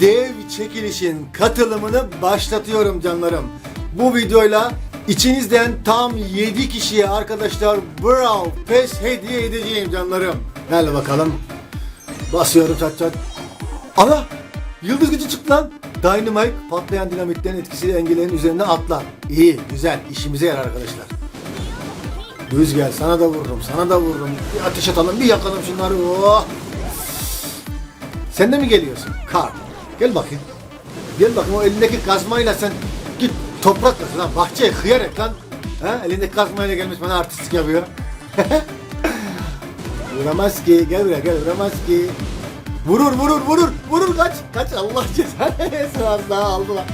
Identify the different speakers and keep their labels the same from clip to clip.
Speaker 1: dev çekilişin katılımını başlatıyorum canlarım. Bu videoyla içinizden tam 7 kişiye arkadaşlar Brawl Pass hediye edeceğim canlarım. Gel bakalım. Basıyorum çat çat. Ana! Yıldız gücü çıktı lan. Dynamite patlayan dinamitlerin etkisiyle engellerin üzerine atlar. İyi, güzel. işimize yarar arkadaşlar. Düz gel. Sana da vururum. Sana da vururum. Bir ateş atalım. Bir yakalım şunları. Oh! Sen de mi geliyorsun? Kar. Gel bakayım. Gel bakayım o elindeki kazmayla sen git toprak kaz lan. Bahçeye hıyar et lan. Ha? Elindeki kazmayla gelmiş bana artistlik yapıyor. vuramaz. Gel buraya gel. Vuramaz ki. Vurur vurur vurur. Vurur kaç. Kaç Allah cezanı versin daha aldılar.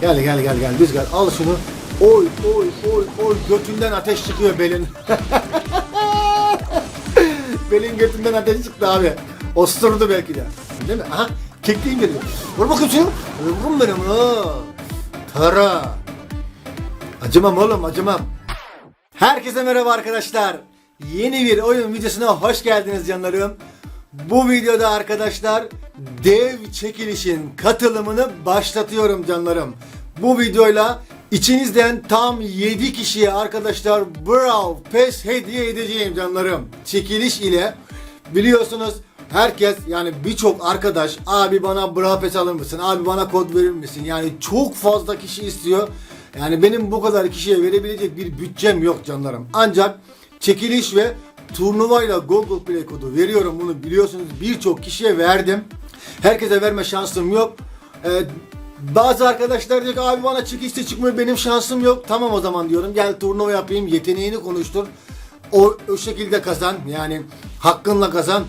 Speaker 1: Gel gel gel gel düz gel al şunu. Oy oy oy oy götünden ateş çıkıyor belin. belin götünden ateş çıktı abi. Osturdu belki de. Değil mi? Aha kekliğin geliyor. Vur bakayım şunu. Vururum benim ha. Tara. Acımam oğlum acımam. Herkese merhaba arkadaşlar. Yeni bir oyun videosuna hoş geldiniz canlarım. Bu videoda arkadaşlar dev çekilişin katılımını başlatıyorum canlarım. Bu videoyla içinizden tam 7 kişiye arkadaşlar Brawl Pass hediye edeceğim canlarım. Çekiliş ile biliyorsunuz herkes yani birçok arkadaş abi bana Brawl Pass alır mısın? Abi bana kod verir misin? Yani çok fazla kişi istiyor. Yani benim bu kadar kişiye verebilecek bir bütçem yok canlarım. Ancak çekiliş ve turnuvayla Google Play kodu veriyorum bunu biliyorsunuz birçok kişiye verdim. Herkese verme şansım yok. Ee, bazı arkadaşlar diyor ki abi bana çıkışta çıkmıyor benim şansım yok. Tamam o zaman diyorum gel turnuva yapayım yeteneğini konuştur. O, o şekilde kazan yani hakkınla kazan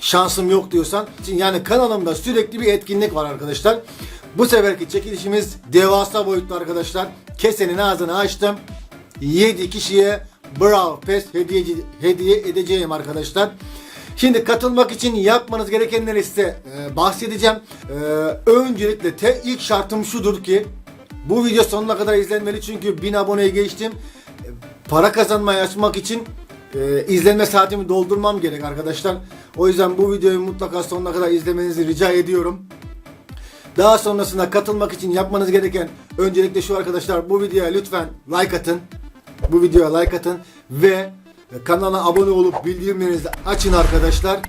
Speaker 1: şansım yok diyorsan yani kanalımda sürekli bir etkinlik var arkadaşlar. Bu seferki çekilişimiz devasa boyutlu arkadaşlar. Kesenin ağzını açtım. 7 kişiye Brawl Pass hediye, hediye edeceğim arkadaşlar. Şimdi katılmak için yapmanız gerekenleri size e, bahsedeceğim. E, öncelikle te, ilk şartım şudur ki bu video sonuna kadar izlenmeli çünkü 1000 aboneye geçtim. E, para kazanmayı açmak için e, izlenme saatimi doldurmam gerek arkadaşlar. O yüzden bu videoyu mutlaka sonuna kadar izlemenizi rica ediyorum. Daha sonrasında katılmak için yapmanız gereken öncelikle şu arkadaşlar bu videoya lütfen like atın. Bu videoya like atın ve kanala abone olup bildirimlerinizi açın arkadaşlar.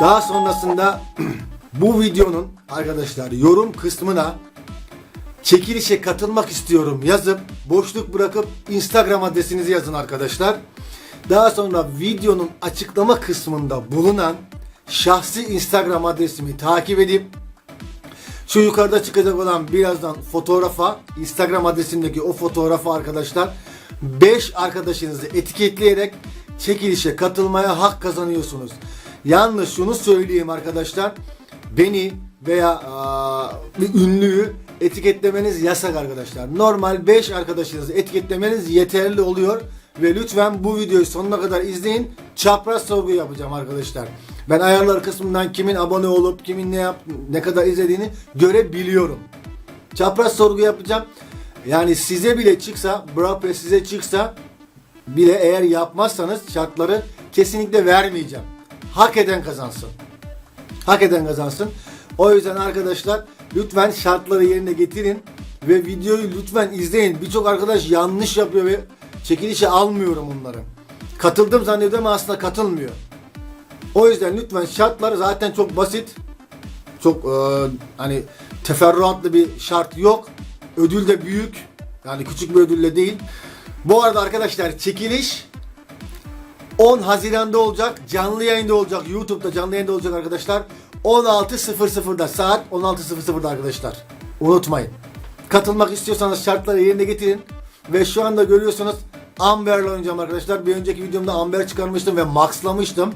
Speaker 1: Daha sonrasında bu videonun arkadaşlar yorum kısmına çekilişe katılmak istiyorum yazıp boşluk bırakıp Instagram adresinizi yazın arkadaşlar. Daha sonra videonun açıklama kısmında bulunan şahsi Instagram adresimi takip edip şu yukarıda çıkacak olan birazdan fotoğrafa Instagram adresimdeki o fotoğrafa arkadaşlar 5 arkadaşınızı etiketleyerek çekilişe katılmaya hak kazanıyorsunuz. Yalnız şunu söyleyeyim arkadaşlar. Beni veya aa, bir ünlüyü etiketlemeniz yasak arkadaşlar. Normal 5 arkadaşınızı etiketlemeniz yeterli oluyor. Ve lütfen bu videoyu sonuna kadar izleyin. Çapraz sorgu yapacağım arkadaşlar. Ben ayarlar kısmından kimin abone olup kimin ne yap ne kadar izlediğini görebiliyorum. Çapraz sorgu yapacağım. Yani size bile çıksa, Pass size çıksa bile eğer yapmazsanız şartları kesinlikle vermeyeceğim. Hak eden kazansın. Hak eden kazansın. O yüzden arkadaşlar lütfen şartları yerine getirin ve videoyu lütfen izleyin. Birçok arkadaş yanlış yapıyor ve çekilişe almıyorum onları. Katıldım zannediyor ama aslında katılmıyor. O yüzden lütfen şartlar zaten çok basit. Çok e, hani teferruatlı bir şart yok. Ödül de büyük. Yani küçük bir ödülle değil. Bu arada arkadaşlar çekiliş 10 Haziran'da olacak. Canlı yayında olacak. YouTube'da canlı yayında olacak arkadaşlar. 16.00'da saat 16.00'da arkadaşlar. Unutmayın. Katılmak istiyorsanız şartları yerine getirin. Ve şu anda görüyorsunuz Amber'le oynayacağım arkadaşlar. Bir önceki videomda Amber çıkarmıştım ve maxlamıştım.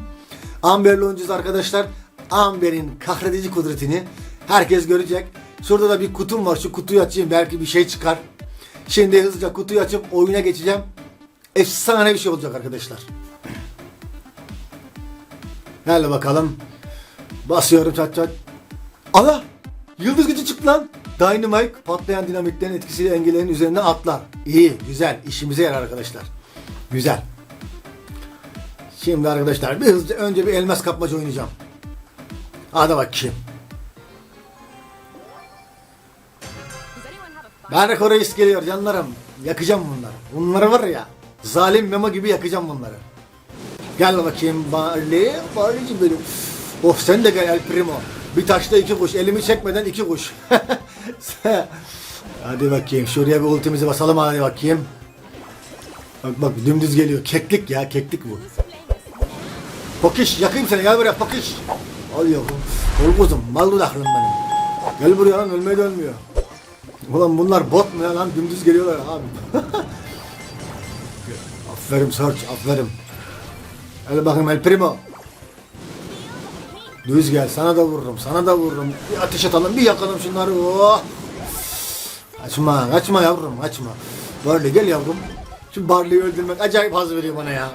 Speaker 1: Amber'le oynayacağız arkadaşlar. Amber'in kahredici kudretini herkes görecek. Şurada da bir kutum var. Şu kutuyu açayım belki bir şey çıkar. Şimdi hızlıca kutuyu açıp oyuna geçeceğim. Efsane bir şey olacak arkadaşlar. Gel bakalım. Basıyorum çat çat. Ana! Yıldız gücü çıktı lan. Dynamite patlayan dinamitlerin etkisiyle engellerin üzerine atlar. İyi, güzel. işimize yarar arkadaşlar. Güzel. Şimdi arkadaşlar bir hızlıca önce bir elmas kapmaca oynayacağım. Hadi bakayım. Berrak reis geliyor canlarım. Yakacağım bunları. Bunları var ya. Zalim mema gibi yakacağım bunları. Gel bakayım Barley. Barley'cim benim. Of sen de gel El Primo. Bir taşta iki kuş. Elimi çekmeden iki kuş. hadi bakayım. Şuraya bir ultimizi basalım hadi bakayım. Bak bak dümdüz geliyor. Keklik ya keklik bu. Pokiş yakayım seni gel buraya Pokiş. Al yavrum. Ol kuzum mal dudaklım benim. Gel buraya lan ölmeye de ölmüyor. Ulan bunlar bot mu ya lan dümdüz geliyorlar abi. aferin Sarç aferin. Hadi bakayım El Primo. Düz gel sana da vururum sana da vururum. Bir ateş atalım bir yakalım şunları. Oh. Kaçma kaçma yavrum kaçma. Barley gel yavrum. Şu Barley'i öldürmek acayip haz veriyor bana ya.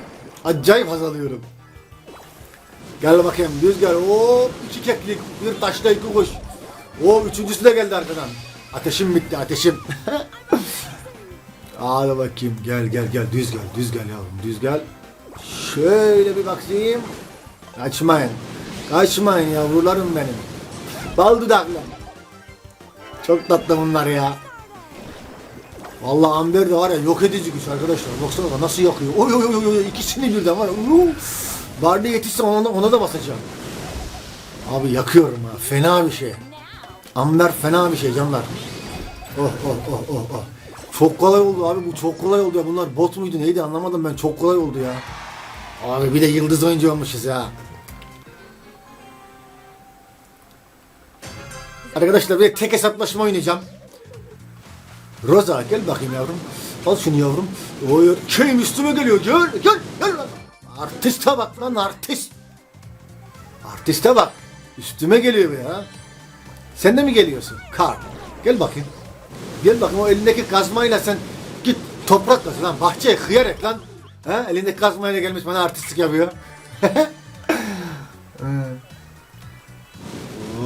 Speaker 1: Acayip haz alıyorum. Gel bakayım düz gel. Oo iki keklik bir taşla iki kuş. O üçüncüsü de geldi arkadan. Ateşim bitti ateşim. Hadi bakayım gel gel gel düz gel düz gel yavrum düz gel. Şöyle bir bakayım. Kaçmayın. Kaçmayın yavrularım benim. Bal dudaklı. Çok tatlı bunlar ya. Vallahi Amber de var ya yok edici güç arkadaşlar. Baksana da nasıl yakıyor. Oy oy oy oy ikisini birden var. ya. Uu. Barley yetişse ona, ona da basacağım. Abi yakıyorum ha. Fena bir şey. Amber fena bir şey canlar. Oh oh oh oh oh. Çok kolay oldu abi bu çok kolay oldu ya. Bunlar bot muydu neydi anlamadım ben. Çok kolay oldu ya. Abi bir de yıldız oyuncu olmuşuz ya. Arkadaşlar bir tek hesaplaşma oynayacağım. Roza gel bakayım yavrum. Al şunu yavrum. Oy, şeyim üstüme geliyor. Gel gel gel. Artiste bak lan artist. Artiste bak. Üstüme geliyor ya. Sen de mi geliyorsun? Kar. Gel bakayım. Gel bakayım o elindeki kazmayla sen git toprak kaz lan. Bahçeye hıyar lan. Ha? Elindeki kazmayla gelmiş bana artistlik yapıyor.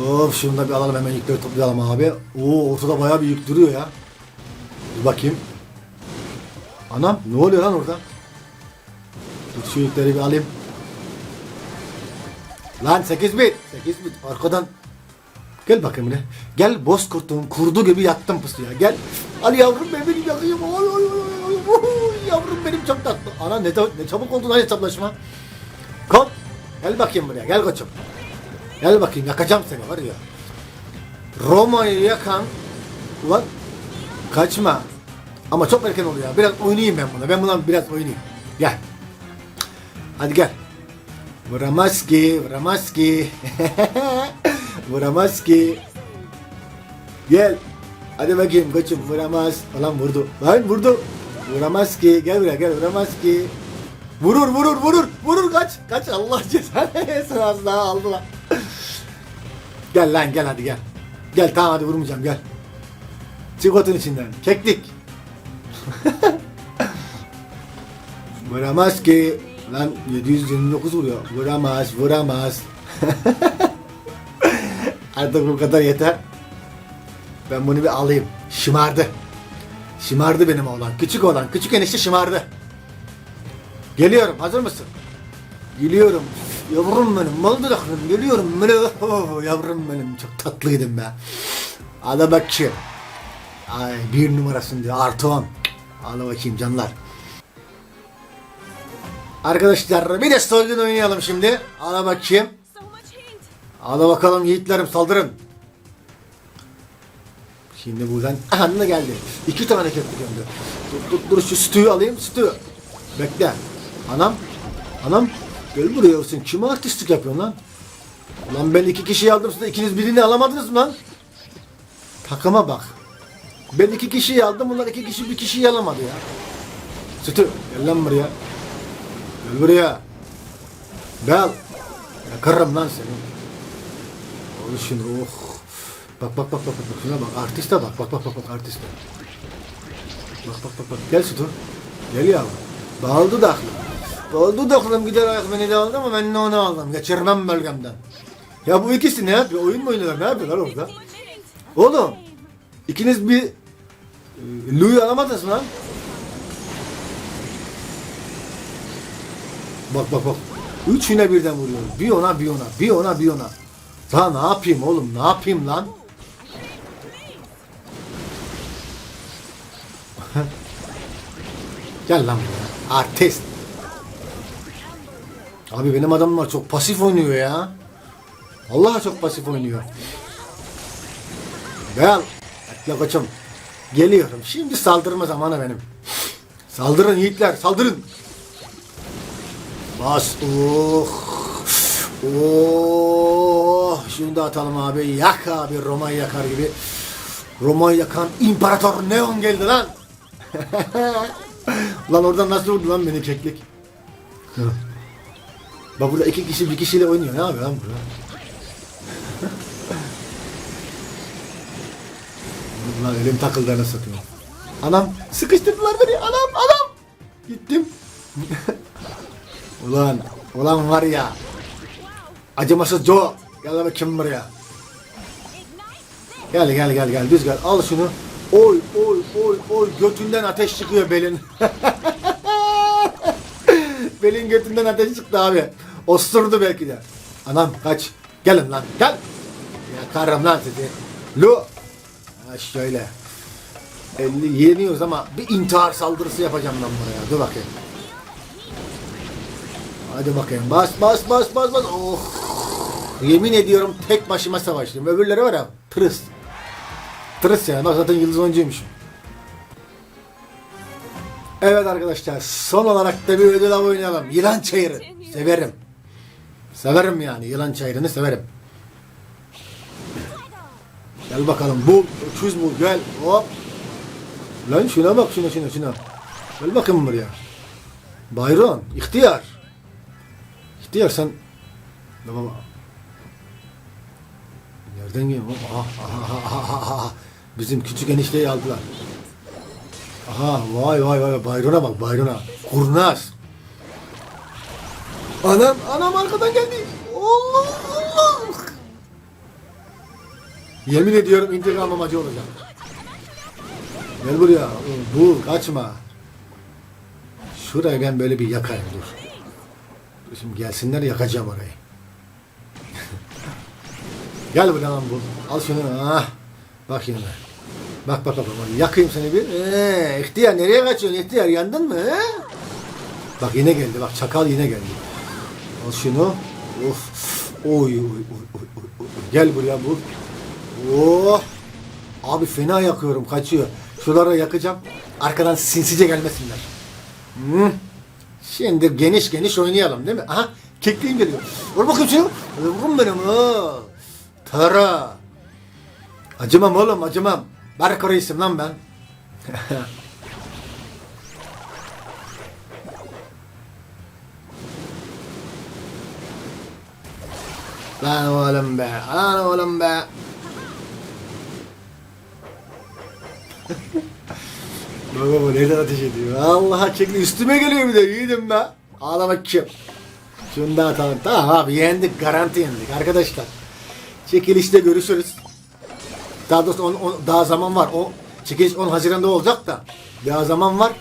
Speaker 1: Of şunu da bir alalım hemen yükleri toplayalım abi. Oo ortada bayağı bir yük duruyor ya. Dur bakayım. Anam ne oluyor lan orada? Dur şu yükleri bir alayım. Lan 8 bit. 8 bit arkadan. Gel bakayım ne? Gel boz kurtun kurdu gibi yattım pusuya. Gel. Al yavrum ben beni yakayım. Oy oy oy. Yavrum benim çok tatlı. Ana ne, ne çabuk oldu lan hesaplaşma. Kom. Gel bakayım buraya. Gel koçum. Gel bakayım yakacağım seni var ya. Roma'yı yakan ulan kaçma. Ama çok erken oluyor. Biraz oynayayım ben buna. Ben buna biraz oynayayım. Gel. Hadi gel. Vuramaz ki, vuramaz ki. vuramaz ki. Gel. Hadi bakayım koçum vuramaz. Lan vurdu. Lan vurdu. Vuramaz ki. Gel buraya gel vuramaz ki. Vurur vurur vurur. Vurur kaç. Kaç Allah cezanı versin az daha aldı lan. Gel lan gel hadi gel. Gel tamam hadi vurmayacağım gel. Çık otun içinden. Keklik. Vuramaz ki. Lan 729 vuruyor. Vuramaz vuramaz. Artık bu kadar yeter. Ben bunu bir alayım. Şımardı. Şımardı benim oğlan. Küçük oğlan. Küçük enişte şımardı. Geliyorum. Hazır mısın? Geliyorum. Yavrum benim. Mal dudaklarım. Geliyorum. Böyle. Yavrum benim. Çok tatlıydım be. Hadi bakayım. Ay bir numarasın diyor. Artı on. Hadi bakayım canlar. Arkadaşlar bir de Story'den oynayalım şimdi. Hadi bakayım. Hadi bakalım yiğitlerim saldırın. Şimdi buradan aha geldi. İki tane köprü gömdü. Dur dur dur şu sütüyü alayım sütü. Bekle. Anam. Anam. Gel buraya sen kime artistlik yapıyorsun lan? Lan ben iki kişiyi aldım siz de ikiniz birini alamadınız mı lan? Takıma bak. Ben iki kişiyi aldım bunlar iki kişi bir kişiyi alamadı ya. Sütü gel lan buraya. Gel buraya. Bel. Yakarım lan seni. Al şunu oh. Bak bak bak bak bak şuna bak artiste bak bak bak bak bak artiste. Bak bak bak bak gel Sütü. Gel ya. Bal dudaklı. Bal dudaklım gider ayak beni de aldı ama ben de onu aldım. Geçirmem bölgemden. Ya bu ikisi ne yapıyor? Oyun mu oynuyorlar? Ne yapıyorlar orada? Oğlum. ikiniz bir e, Louis alamadınız mı lan? Bak bak bak. Üçüne birden vuruyor. Bir ona bir ona. Bir ona bir ona. Daha ne yapayım oğlum? Ne yapayım lan? Gel lan buraya. Artist. Abi benim adamlar çok pasif oynuyor ya. Vallahi çok pasif oynuyor. Gel. Bekle koçum. Geliyorum. Şimdi saldırma zamanı benim. Saldırın yiğitler saldırın. Bas. Oh. Oh. Şunu da atalım abi. Yak abi Roma'yı yakar gibi. Roma'yı yakan İmparator Neon geldi lan. lan oradan nasıl vurdu lan beni keklik. Bak burada iki kişi bir kişiyle oynuyor. Ne yapıyor lan burada? Lan elim takıldı anasını satayım. Anam sıkıştırdılar beni. Anam anam. Gittim. ulan ulan var ya. Acımasız Joe. Gel lan bakayım buraya. Gel gel gel gel düz gel. Al şunu. Oy oy oy oy götünden ateş çıkıyor belin. belin götünden ateş çıktı abi. Osturdu belki de. Anam kaç. Gelin lan gel. Yakarım lan sizi. Lu. Ha şöyle. 50 yeniyoruz ama bir intihar saldırısı yapacağım ben buraya. Dur bakayım. Hadi bakayım. Bas bas bas bas bas. Oh. Yemin ediyorum tek başıma savaştım. Öbürleri var ya tırıs. Tırıs yani. Bak zaten yıldız oyuncuymuşum. Evet arkadaşlar son olarak da bir ödül avı oynayalım. Yılan çayırı. Severim. Severim yani. Yılan çayırını severim. Gel bakalım bul. Öküz bul gel. Hop. Lan şuna bak şuna şuna şuna. Gel bakayım buraya. Bayron. ihtiyar. İhtiyar sen. Baba. Nereden geliyor? Aha, aha, aha, aha, aha. Bizim küçük enişteyi aldılar. Aha vay vay vay Bayron'a bak Bayron'a. Kurnaz. Anam anam arkadan geldi. Allah Allah. Yemin ediyorum intikam amacı olacak. Gel buraya. Bul kaçma. Şurayı ben böyle bir yakayım dur. Şimdi gelsinler yakacağım orayı. Gel buraya lan bul. Al şunu. Ah. Bak şimdi. Bak bak. bak. Yakayım seni bir. Ee, ihtiyar nereye kaçıyorsun ihtiyar yandın mı? He? Bak yine geldi bak çakal yine geldi. Al şunu. Of. Oy oy oy oy oy. Gel buraya bul. Oh! Abi fena yakıyorum kaçıyor. Şuraları yakacağım. Arkadan sinsice gelmesinler. Hmm. Şimdi geniş geniş oynayalım değil mi? Aha kekliğim geliyor. Vur bakayım şunu. Vurun benim. Tara. Acımam oğlum acımam. Barko reisim lan ben. lan oğlum be. Lan oğlum be. Baba bu neden ateş ediyor? Allah çekti üstüme geliyor bir de yiğidim be. Ağlamak kim? Şunu da atalım. Tamam abi yendik garanti yendik arkadaşlar. Çekilişte görüşürüz. Daha doğrusu on, on- daha zaman var. O çekiliş 10 Haziran'da olacak da daha zaman var.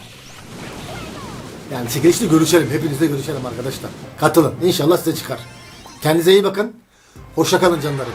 Speaker 1: Yani çekilişte görüşelim. Hepinizle görüşelim arkadaşlar. Katılın. İnşallah size çıkar. Kendinize iyi bakın. Hoşça kalın canlarım.